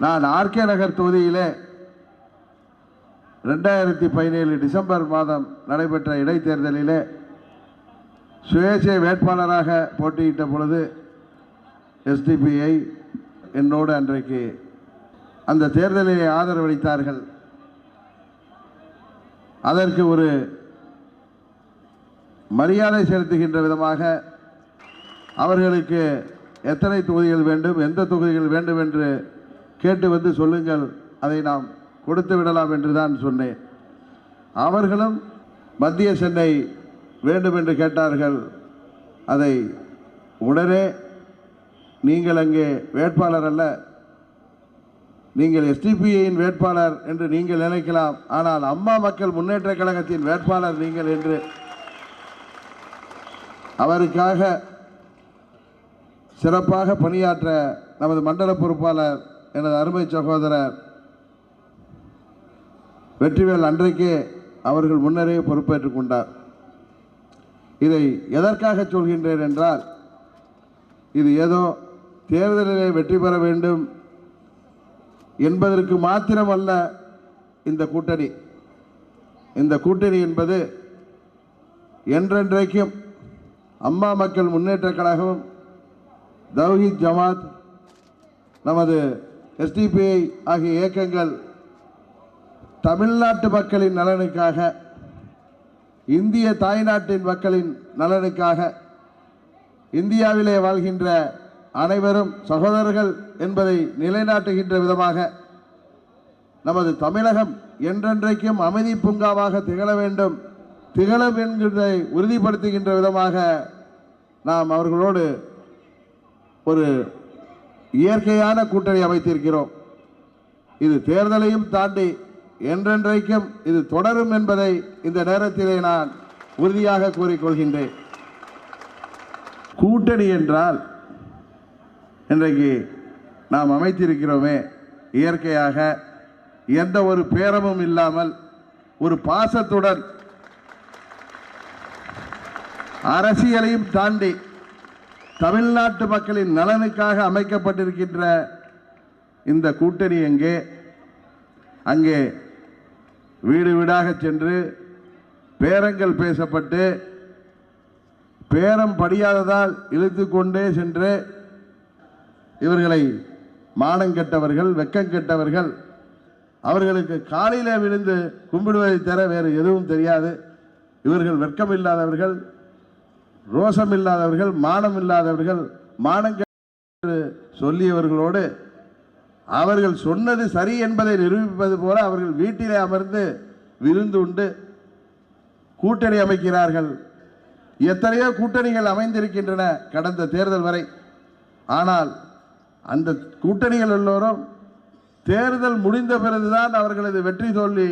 நான் ஆர்கே நகர் தொகுதியிலே ரெண்டாயிரத்தி பதினேழு டிசம்பர் மாதம் நடைபெற்ற இடைத்தேர்தலிலே சுயேட்சை வேட்பாளராக போட்டியிட்ட பொழுது எஸ்டிபிஐ என்னோடு அன்றைக்கு அந்த தேர்தலிலே ஆதரவளித்தார்கள் அதற்கு ஒரு மரியாதை செலுத்துகின்ற விதமாக அவர்களுக்கு எத்தனை தொகுதிகள் வேண்டும் எந்த தொகுதிகள் வேண்டும் என்று கேட்டு வந்து சொல்லுங்கள் அதை நாம் கொடுத்து விடலாம் என்று தான் சொன்னேன். அவர்களும் மத்திய சென்னை வேண்டும் என்று கேட்டார்கள். அதை உடனே நீங்கள் அங்கே வேட்பாளர் அல்ல நீங்கள் எஸ்டிபிஐயின் வேட்பாளர் என்று நீங்கள் நினைக்கலாம். ஆனால் அம்மா மக்கள் முன்னேற்ற கழகத்தின் வேட்பாளர் நீங்கள் என்று அவருக்காக சிறப்பாக பணியாற்ற நமது மண்டல பொறுப்பாளர் எனது அருமை சகோதரர் வெற்றிவேல் அன்றைக்கே அவர்கள் முன்னரே பொறுப்பேற்றுக் கொண்டார். இதை எதற்காக சொல்கின்றேன் என்றால் இது ஏதோ தேர்தலிலே வெற்றி பெற வேண்டும் என்பதற்கு மாத்திரமல்ல இந்த கூட்டணி. இந்த கூட்டணி என்பது என்றென்றைக்கும் அம்மா மக்கள் முன்னேற்ற கழகம் தௌஹித் ஜமாத் நமது எஸ்டிபிஐ ஆகிய இயக்கங்கள் தமிழ்நாட்டு மக்களின் நலனுக்காக இந்திய தாய்நாட்டின் மக்களின் நலனுக்காக இந்தியாவிலே வாழ்கின்ற அனைவரும் சகோதரர்கள் என்பதை நிலைநாட்டுகின்ற விதமாக நமது தமிழகம் என்றென்றைக்கும் அமைதி பூங்காவாக திகழ வேண்டும் திகழும் என்கிறதை உறுதிப்படுத்துகின்ற விதமாக நாம் அவர்களோடு ஒரு இயற்கையான கூட்டணி அமைத்திருக்கிறோம். இது தேர்தலையும் தாண்டி என்றென்றைக்கும் இது தொடரும் என்பதை இந்த நேரத்திலே நான் உறுதியாக கூறிக்கொள்கின்றேன். கூட்டணி என்றால் இன்றைக்கு நாம் அமைத்திருக்கிறோமே இயற்கையாக எந்த ஒரு பேரமும் இல்லாமல் ஒரு பாசத்துடன் அரசியலையும் தாண்டி தமிழ்நாட்டு மக்களின் நலனுக்காக அமைக்கப்பட்டிருக்கின்ற இந்த கூட்டணி எங்கே? அங்கே வீடு வீடாக சென்று பேரங்கள் பேசப்பட்டு பேரம் படியாததால் இழுத்து கொண்டே சென்று இவர்களை மானங்கெட்டவர்கள் வெக்கங்கெட்டவர்கள் கெட்டவர்கள் அவர்களுக்கு காலையில் விழுந்து கும்பிடுவதை தர வேறு எதுவும் தெரியாது. இவர்கள் வெட்கம் ரோஷம் இல்லாதவர்கள் மானம் இல்லாதவர்கள் மானம் சொல்லியவர்களோடு அவர்கள் சொன்னது சரி என்பதை நிரூபிப்பது போல அவர்கள் வீட்டிலே அமர்ந்து விருந்து உண்டு கூட்டணி அமைக்கிறார்கள். எத்தனையோ கூட்டணிகள் அமைந்திருக்கின்றன கடந்த தேர்தல் வரை. ஆனால் அந்த கூட்டணிகள் எல்லோரும் தேர்தல் முடிந்த பிறகுதான் அவர்களது வெற்றி தோல்வி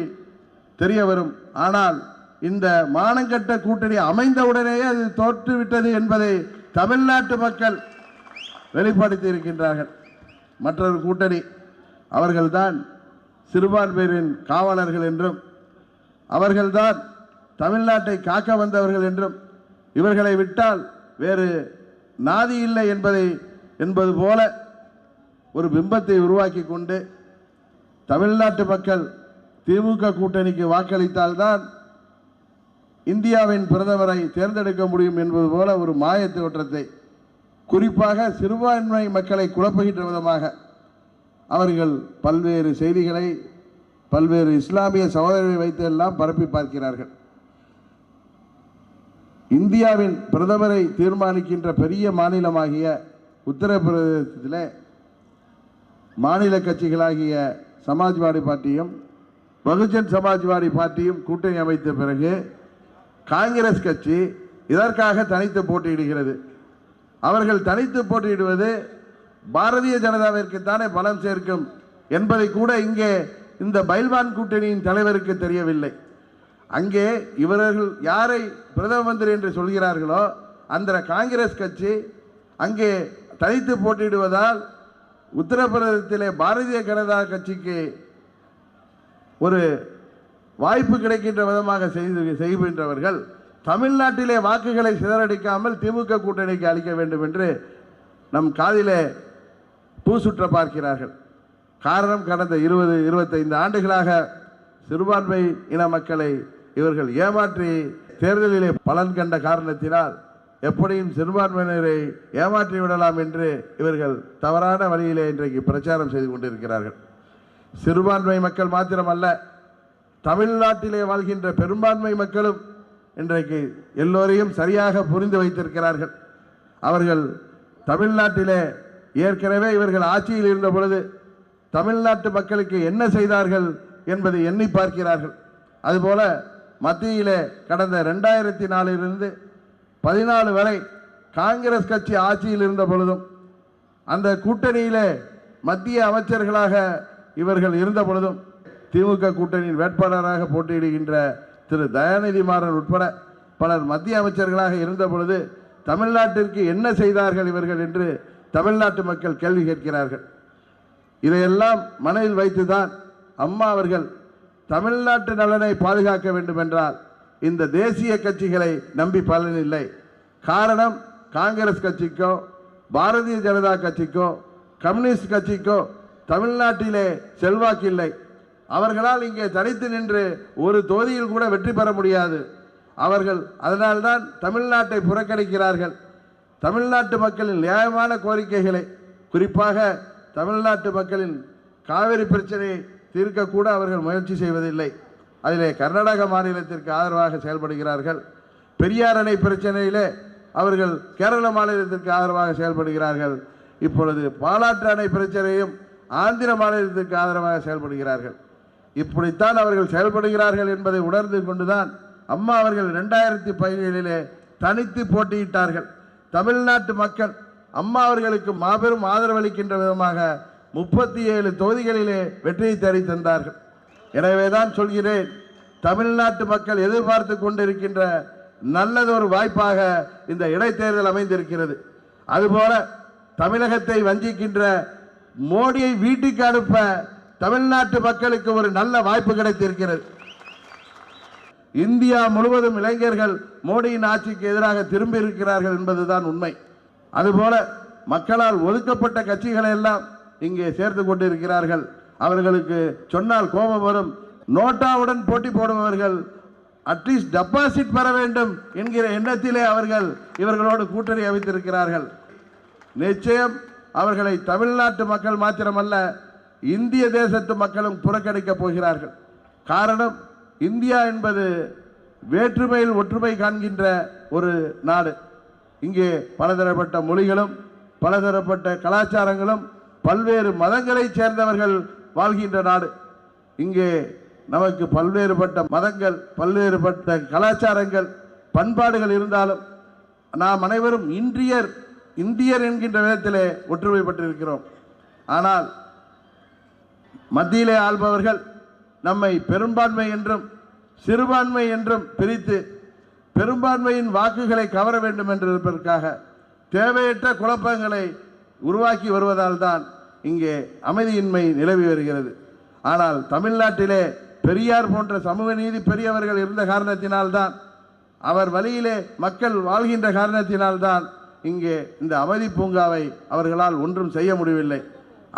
தெரிய வரும். ஆனால் இந்த மானங்கட்ட கூட்டணி அமைந்தவுடனேயே அது தோற்றுவிட்டது என்பதை தமிழ்நாட்டு மக்கள் வெளிப்படுத்தி இருக்கின்றார்கள் மற்றொரு கூட்டணி அவர்கள்தான் சிறுபான்மையினரின் காவலர்கள் என்றும் அவர்கள்தான் தமிழ்நாட்டை காக்க வந்தவர்கள் என்றும் இவர்களை விட்டால் வேறு நாதி இல்லை என்பதை என்பது போல ஒரு பிம்பத்தை உருவாக்கி கொண்டு தமிழ்நாட்டு மக்கள் திமுக கூட்டணிக்கு வாக்களித்தால்தான் இந்தியாவின் பிரதமரை தேர்ந்தெடுக்க முடியும் என்பது போல ஒரு மாய தோற்றத்தை குறிப்பாக சிறுபான்மை மக்களை குழப்புகின்ற விதமாக அவர்கள் பல்வேறு செய்திகளை பல்வேறு இஸ்லாமிய சகோதரரை வைத்து எல்லாம் பரப்பி பார்க்கிறார்கள். இந்தியாவின் பிரதமரை தீர்மானிக்கின்ற பெரிய மாநிலமாகிய உத்தரப்பிரதேசத்தில் மாநில கட்சிகளாகிய சமாஜ்வாடி பார்ட்டியும் பகுஜன் சமாஜ்வாடி பார்ட்டியும் கூட்டணி அமைத்த பிறகு காங்கிரஸ் கட்சி இதற்காக தனித்து போட்டியிடுகிறது. அவர்கள் தனித்து போட்டியிடுவது பாரதிய ஜனதாவிற்கு தானே பலம் சேர்க்கும் என்பதை கூட இங்கே இந்த பைல்வான் கூட்டணியின் தலைவருக்கு தெரியவில்லை. அங்கே இவர்கள் யாரை பிரதம மந்திரி என்று சொல்கிறார்களோ அந்த காங்கிரஸ் கட்சி அங்கே தனித்து போட்டியிடுவதால் உத்தரப்பிரதேசத்திலே பாரதிய ஜனதா கட்சிக்கு ஒரு வாய்ப்பு கிடைக்கின்ற விதமாக செய்து செய்கின்றவர்கள் தமிழ்நாட்டிலே வாக்குகளை சிதறடிக்காமல் திமுக கூட்டணிக்கு அளிக்க வேண்டும் என்று நம் காதிலே பூ சுற்ற பார்க்கிறார்கள். காரணம் கடந்த இருபது இருபத்தைந்து ஆண்டுகளாக சிறுபான்மை இன மக்களை இவர்கள் ஏமாற்றி தேர்தலிலே பலன் கண்ட காரணத்தினால் எப்படியும் சிறுபான்மையினரை ஏமாற்றி விடலாம் என்று இவர்கள் தவறான வழியிலே இன்றைக்கு பிரச்சாரம் செய்து கொண்டிருக்கிறார்கள். சிறுபான்மை மக்கள் மாத்திரமல்ல தமிழ்நாட்டிலே வாழ்கின்ற பெரும்பான்மை மக்களும் இன்றைக்கு எல்லோரையும் சரியாக புரிந்து வைத்திருக்கிறார்கள். அவர்கள் தமிழ்நாட்டிலே ஏற்கனவே இவர்கள் ஆட்சியில் இருந்த பொழுது தமிழ்நாட்டு மக்களுக்கு என்ன செய்தார்கள் என்பதை எண்ணி பார்க்கிறார்கள். அதுபோல மத்தியிலே கடந்த ரெண்டாயிரத்தி நாலிலிருந்து பதினாலு வரை காங்கிரஸ் கட்சி ஆட்சியில் இருந்த பொழுதும் அந்த கூட்டணியிலே மத்திய அமைச்சர்களாக இவர்கள் இருந்த பொழுதும் திமுக கூட்டணியின் வேட்பாளராக போட்டியிடுகின்ற திரு தயாநிதி மாறன் உட்பட பலர் மத்திய அமைச்சர்களாக இருந்த பொழுது தமிழ்நாட்டிற்கு என்ன செய்தார்கள் இவர்கள் என்று தமிழ்நாட்டு மக்கள் கேள்வி கேட்கிறார்கள். இதையெல்லாம் மனதில் வைத்துதான் அம்மா அவர்கள் தமிழ்நாட்டு நலனை பாதுகாக்க வேண்டும் என்றால் இந்த தேசிய கட்சிகளை நம்பி பலனில்லை காரணம் காங்கிரஸ் கட்சிக்கோ பாரதிய ஜனதா கட்சிக்கோ கம்யூனிஸ்ட் கட்சிக்கோ தமிழ்நாட்டிலே செல்வாக்கு இல்லை. அவர்களால் இங்கே தனித்து நின்று ஒரு தொகுதியில் கூட வெற்றி பெற முடியாது. அவர்கள் அதனால்தான் தமிழ்நாட்டை புறக்கணிக்கிறார்கள். தமிழ்நாட்டு மக்களின் நியாயமான கோரிக்கைகளை குறிப்பாக தமிழ்நாட்டு மக்களின் காவிரி பிரச்சனையை தீர்க்கக்கூட அவர்கள் முயற்சி செய்வதில்லை. அதிலே கர்நாடக மாநிலத்திற்கு ஆதரவாக செயல்படுகிறார்கள். பெரியார் அணை பிரச்சனையிலே அவர்கள் கேரள மாநிலத்திற்கு ஆதரவாக செயல்படுகிறார்கள். இப்பொழுது பாலாற்று அணை பிரச்சனையும் ஆந்திர மாநிலத்திற்கு ஆதரவாக செயல்படுகிறார்கள். இப்படித்தான் அவர்கள் செயல்படுகிறார்கள் என்பதை உணர்ந்து கொண்டுதான் அம்மா அவர்கள் ரெண்டாயிரத்தி பதினேழிலே தனித்து போட்டியிட்டார்கள். தமிழ்நாட்டு மக்கள் அம்மா அவர்களுக்கு மாபெரும் ஆதரவளிக்கின்ற விதமாக முப்பத்தி ஏழு தொகுதிகளிலே வெற்றியை தேடி தந்தார்கள் எனவேதான் சொல்கிறேன் தமிழ்நாட்டு மக்கள் எதிர்பார்த்து கொண்டிருக்கின்ற நல்லதொரு வாய்ப்பாக இந்த இடைத்தேர்தல் அமைந்திருக்கிறது. அதுபோல தமிழகத்தை வஞ்சிக்கின்ற மோடியை வீட்டுக்கு அனுப்ப தமிழ்நாட்டு மக்களுக்கு ஒரு நல்ல வாய்ப்பு கிடைத்திருக்கிறது. இந்தியா முழுவதும் இளைஞர்கள் மோடியின் ஆட்சிக்கு எதிராக திரும்பி இருக்கிறார்கள் என்பதுதான் உண்மை. அதுபோல மக்களால் ஒதுக்கப்பட்ட கட்சிகளை எல்லாம் இங்கே சேர்த்து கொண்டிருக்கிறார்கள். அவர்களுக்கு சொன்னால் கோபம் வரும். நோட்டாவுடன் போட்டி போடுபவர்கள் அட்லீஸ்ட் டெபாசிட் பெற வேண்டும் என்கிற எண்ணத்திலே அவர்கள் இவர்களோடு கூட்டணி அமைத்திருக்கிறார்கள். நிச்சயம் அவர்களை தமிழ்நாட்டு மக்கள் மாத்திரமல்ல இந்திய தேசத்து மக்களும் புறக்கணிக்கப் போகிறார்கள். காரணம் இந்தியா என்பது வேற்றுமையில் ஒற்றுமை காண்கின்ற ஒரு நாடு. இங்கே பலதரப்பட்ட மொழிகளும் பலதரப்பட்ட கலாச்சாரங்களும் பல்வேறு மதங்களைச் சேர்ந்தவர்கள் வாழ்கின்ற நாடு. இங்கே நமக்கு பல்வேறுபட்ட மதங்கள் பல்வேறுபட்ட கலாச்சாரங்கள் பண்பாடுகள் இருந்தாலும் நாம் அனைவரும் இன்றியர் இந்தியர் என்கின்ற விதத்திலே ஒற்றுமைப்பட்டிருக்கிறோம். ஆனால் மத்தியிலே ஆள்பவர்கள் நம்மை பெரும்பான்மை என்றும் சிறுபான்மை என்றும் பிரித்து பெரும்பான்மையின் வாக்குகளை கவர வேண்டும் என்று இருப்பதற்காக தேவையற்ற குழப்பங்களை உருவாக்கி வருவதால் தான் இங்கே அமைதியின்மை நிலவி வருகிறது. ஆனால் தமிழ்நாட்டிலே பெரியார் போன்ற சமூக நீதி பெரியவர்கள் இருந்த காரணத்தினால்தான் அவர் வழியிலே மக்கள் வாழ்கின்ற காரணத்தினால்தான் இங்கே இந்த அமைதி பூங்காவை அவர்களால் ஒன்றும் செய்ய முடியவில்லை.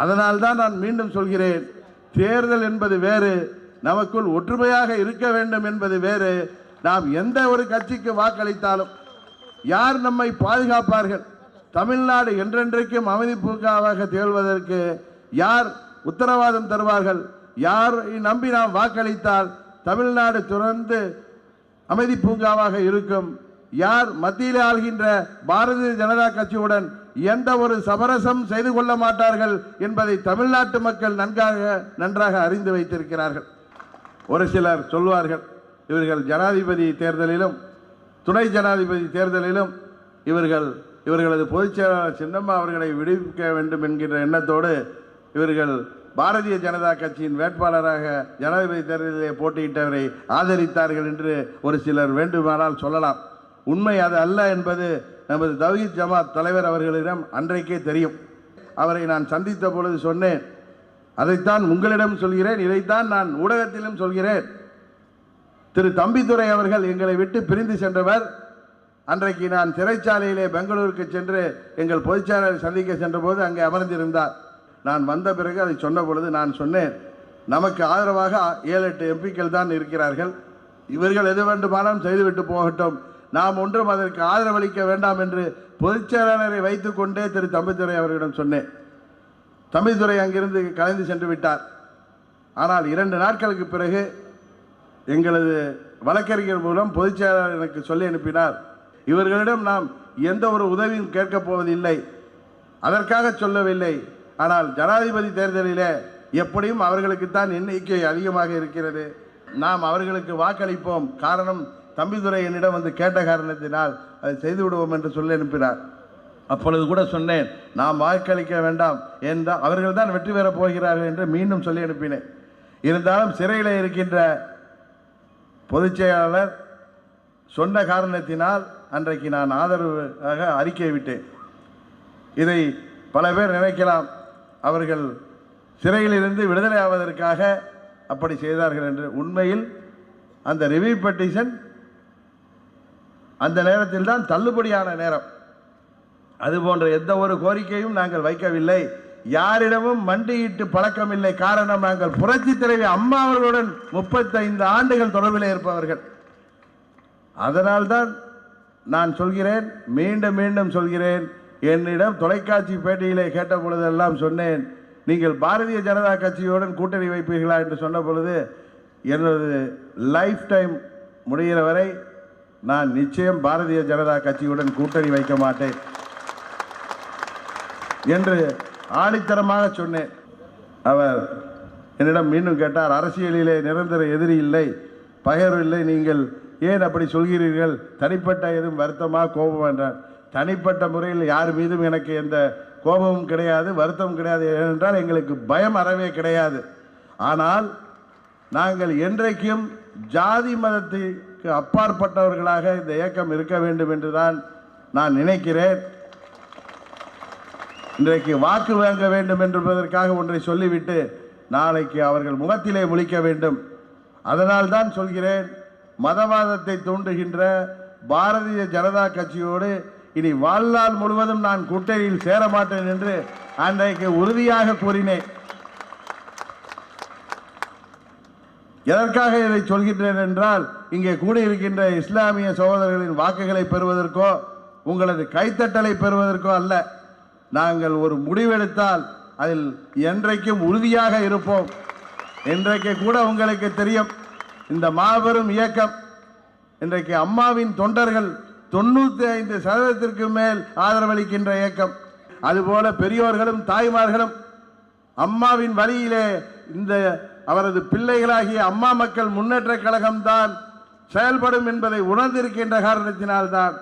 அதனால்தான் நான் மீண்டும் சொல்கிறேன் தேர்தல் என்பது வேறு நமக்குள் ஒற்றுமையாக இருக்க வேண்டும் என்பது வேறு. நாம் எந்த ஒரு கட்சிக்கு வாக்களித்தாலும் யார் நம்மை பாதுகாப்பார்கள்? தமிழ்நாடு என்றென்றைக்கும் அமைதி பூங்காவாக திகழ்வதற்கு யார் உத்தரவாதம் தருவார்கள்? யாரை நம்பி நாம் வாக்களித்தால் தமிழ்நாடு தொடர்ந்து அமைதி பூங்காவாக இருக்கும்? யார் மத்தியில் ஆள்கின்ற பாரதிய ஜனதா கட்சியுடன் எந்த ஒரு சமரசம் செய்து கொள்ள மாட்டார்கள் என்பதை தமிழ்நாட்டு மக்கள் நன்காக நன்றாக அறிந்து வைத்திருக்கிறார்கள். ஒரு சிலர் சொல்வார்கள் இவர்கள் ஜனாதிபதி தேர்தலிலும் துணை ஜனாதிபதி தேர்தலிலும் இவர்கள் இவர்களது பொதுச் செயலாளர் சின்னம்மா அவர்களை விடுவிக்க வேண்டும் என்கின்ற எண்ணத்தோடு இவர்கள் பாரதிய ஜனதா கட்சியின் வேட்பாளராக ஜனாதிபதி தேர்தலிலே போட்டியிட்டவரை ஆதரித்தார்கள் என்று ஒரு சிலர் வேண்டுமானால் சொல்லலாம். உண்மை அது அல்ல என்பது நமது தவீத் ஜமாத் தலைவர் அவர்களிடம் அன்றைக்கே தெரியும். அவரை நான் சந்தித்த பொழுது சொன்னேன். அதைத்தான் உங்களிடம் சொல்கிறேன் இதைத்தான் நான் ஊடகத்திலும் சொல்கிறேன். திரு தம்பித்துறை அவர்கள் எங்களை விட்டு பிரிந்து சென்றவர். அன்றைக்கு நான் சிறைச்சாலையிலே பெங்களூருக்கு சென்று எங்கள் பொதுச்செயலாளர் சந்திக்க சென்றபோது அங்கே அமர்ந்திருந்தார். நான் வந்த பிறகு அதை சொன்ன பொழுது நான் சொன்னேன் நமக்கு ஆதரவாக ஏழு எட்டு எம்பிக்கள் தான் இருக்கிறார்கள். இவர்கள் எது வேண்டுமானாலும் செய்துவிட்டு போகட்டும். நாம் ஒன்றும் அதற்கு ஆதரவளிக்க வேண்டாம் என்று பொதுச்செயலாளரை வைத்துக்கொண்டே திரு. தம்பித்துரை அவர்களிடம் சொன்னேன். தம்பித்துரை அங்கிருந்து கலைந்து சென்று விட்டார். ஆனால் இரண்டு நாட்களுக்கு பிறகு எங்களது வழக்கறிஞர் மூலம் பொதுச்செயலாளர் எனக்கு சொல்லி அனுப்பினார். இவர்களிடம் நாம் எந்த ஒரு உதவியும் கேட்கப் போவதில்லை. அதற்காக சொல்லவில்லை. ஆனால் ஜனாதிபதி தேர்தலிலே எப்படியும் அவர்களுக்குத்தான் எண்ணிக்கை அதிகமாக இருக்கிறது. நாம் அவர்களுக்கு வாக்களிப்போம். காரணம் தம்பிதுரை என்னிடம் வந்து கேட்ட காரணத்தினால் அதை செய்து விடுவோம் என்று சொல்லி அனுப்பினார். அப்பொழுது கூட சொன்னேன் நாம் வாக்களிக்க வேண்டாம் என்றால் அவர்கள் தான் வெற்றி பெறப் போகிறார்கள் என்று மீண்டும் சொல்லி அனுப்பினேன். இருந்தாலும் சிறையில் இருக்கின்ற பொதுச் செயலாளர் சொன்ன காரணத்தினால் அன்றைக்கு நான் ஆதரவாக அறிக்கை விட்டேன். இதை பல பேர் நினைக்கலாம் அவர்கள் சிறையிலிருந்து விடுதலை ஆவதற்காக அப்படி செய்தார்கள் என்று. உண்மையில் அந்த ரிவ்யூ பெட்டிஷன் அந்த நேரத்தில் தான் தள்ளுபடியான நேரம். அது போன்ற எந்த ஒரு கோரிக்கையும் நாங்கள் வைக்கவில்லை. யாரிடமும் மண்டியிட்டு பழக்கமில்லை. காரணம் நாங்கள் புரட்சி தலைவி அம்மா அவர்களுடன் முப்பத்தைந்து ஆண்டுகள் தொடர்பில் இருப்பவர்கள். அதனால்தான் நான் சொல்கிறேன் மீண்டும் மீண்டும் சொல்கிறேன். என்னிடம் தொலைக்காட்சி பேட்டியிலே கேட்ட பொழுதெல்லாம் சொன்னேன் நீங்கள் பாரதிய ஜனதா கட்சியுடன் கூட்டணி வைப்பீர்களா? என்று சொன்ன பொழுது எனது லைஃப் டைம் முடிகிற வரை நான் நிச்சயம் பாரதிய ஜனதா கட்சியுடன் கூட்டணி வைக்க மாட்டேன். என்று ஆணித்தரமாக சொன்னேன். அவர் என்னிடம் மீண்டும் கேட்டார் அரசியலிலே நிரந்தர எதிரி இல்லை பகர் இல்லை நீங்கள் ஏன் அப்படி சொல்கிறீர்கள்? தனிப்பட்ட எதுவும் வருத்தமாக கோபம்? என்றார். தனிப்பட்ட முறையில் யார் மீதும் எனக்கு எந்த கோபமும் கிடையாது வருத்தமும் கிடையாது. ஏனென்றால் எங்களுக்கு பயம் அறவே கிடையாது. ஆனால் நாங்கள் என்றைக்கும் ஜாதி மதத்தை மதத்திற்கு அப்பாற்பட்டவர்களாக இந்த இயக்கம் இருக்க வேண்டும் என்றுதான் நான் நினைக்கிறேன். இன்றைக்கு வாக்கு வாங்க வேண்டும் என்பதற்காக ஒன்றை சொல்லிவிட்டு நாளைக்கு அவர்கள் முகத்திலே முழிக்க வேண்டும். அதனால் தான் சொல்கிறேன் மதவாதத்தை தூண்டுகின்ற பாரதிய ஜனதா கட்சியோடு இனி வாழ்நாள் முழுவதும் நான் கூட்டணியில் சேர மாட்டேன் என்று அன்றைக்கு உறுதியாக கூறினேன். எதற்காக இதை சொல்கின்றேன் என்றால் இங்கே கூடியிருக்கின்ற இஸ்லாமிய சகோதரர்களின் வாக்குகளை பெறுவதற்கோ உங்களது கைத்தட்டலை பெறுவதற்கோ அல்ல. நாங்கள் ஒரு முடிவெடுத்தால் அதில் என்றைக்கும் உறுதியாக இருப்போம். இன்றைக்கு கூட உங்களுக்கு தெரியும் இந்த மாபெரும் இயக்கம் இன்றைக்கு அம்மாவின் தொண்டர்கள் தொண்ணூற்றி ஐந்து சதவீதத்திற்கு மேல் ஆதரவளிக்கின்ற இயக்கம். அதுபோல பெரியோர்களும் தாய்மார்களும் அம்மாவின் வழியிலே இந்த அவரது பிள்ளைகளாகிய அம்மா மக்கள் முன்னேற்ற கழகம்தான் செயல்படும் என்பதை உணர்ந்திருக்கின்ற காரணத்தினால்தான்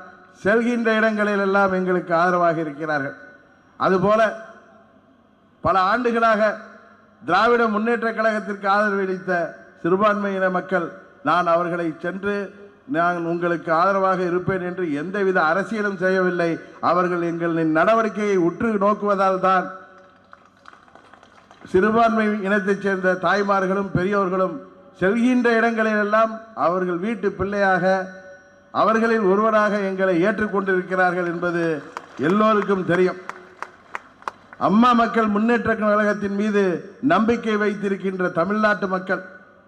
செல்கின்ற இடங்களில் எல்லாம் எங்களுக்கு ஆதரவாக இருக்கிறார்கள். அதுபோல பல ஆண்டுகளாக திராவிட முன்னேற்ற கழகத்திற்கு ஆதரவளித்த சிறுபான்மையின மக்கள் நான் அவர்களை சென்று நான் உங்களுக்கு ஆதரவாக இருப்பேன் என்று எந்தவித அரசியலும் செய்யவில்லை. அவர்கள் எங்களின் நடவடிக்கையை உற்று நோக்குவதால் தான் சிறுபான்மை இனத்தைச் சேர்ந்த தாய்மார்களும் பெரியோர்களும் செல்கின்ற இடங்களிலெல்லாம் அவர்கள் வீட்டு பிள்ளையாக அவர்களில் ஒருவராக எங்களை ஏற்றுக்கொண்டிருக்கிறார்கள் என்பது எல்லோருக்கும் தெரியும். அம்மா மக்கள் முன்னேற்ற கழகத்தின் மீது நம்பிக்கை வைத்திருக்கின்ற தமிழ்நாட்டு மக்கள்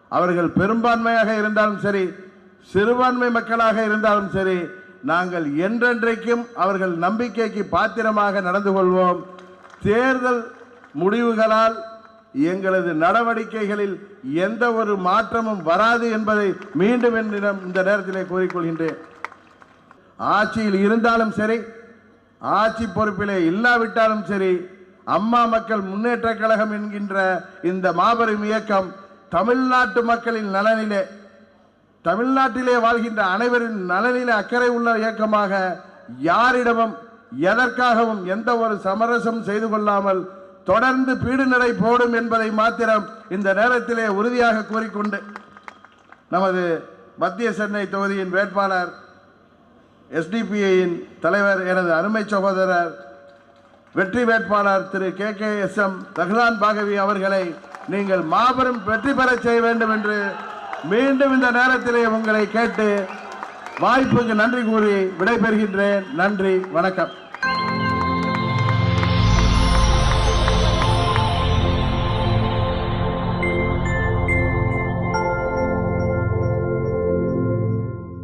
அவர்கள் பெரும்பான்மையாக இருந்தாலும் சரி சிறுபான்மை மக்களாக இருந்தாலும் சரி நாங்கள் என்றென்றைக்கும் அவர்கள் நம்பிக்கைக்கு பாத்திரமாக நடந்து கொள்வோம். தேர்தல் முடிவுகளால் எங்களது நடவடிக்கைகளில் எந்த ஒரு மாற்றமும் வராது என்பதை மீண்டும் என்னிடம் இந்த நேரத்திலே கூறிக்கொள்கின்றேன். ஆட்சியில் இருந்தாலும் சரி ஆட்சி பொறுப்பிலே இல்லாவிட்டாலும் சரி அம்மா மக்கள் முன்னேற்ற கழகம் என்கின்ற இந்த மாபெரும் இயக்கம் தமிழ்நாட்டு மக்களின் நலனிலே தமிழ்நாட்டிலே வாழ்கின்ற அனைவரின் நலனிலே அக்கறை உள்ள இயக்கமாக யாரிடமும் எதற்காகவும் எந்த ஒரு சமரசம் செய்து கொள்ளாமல் தொடர்ந்து பீடுநடை போடும் என்பதை மாத்திரம் இந்த நேரத்திலே உறுதியாக கூறிக்கொண்டு நமது மத்திய சென்னை தொகுதியின் வேட்பாளர் எஸ்டிபிஐயின் தலைவர் எனது அருமை சகோதரர் வெற்றி வேட்பாளர் திரு K K S M Rahlan Baqavi அவர்களை நீங்கள் மாபெரும் வெற்றி பெறச் செய்ய வேண்டும் என்று மீண்டும் இந்த நேரத்திலே உங்களை கேட்டு வாய்ப்புக்கு நன்றி கூறி விடைபெறுகின்றேன். நன்றி வணக்கம்.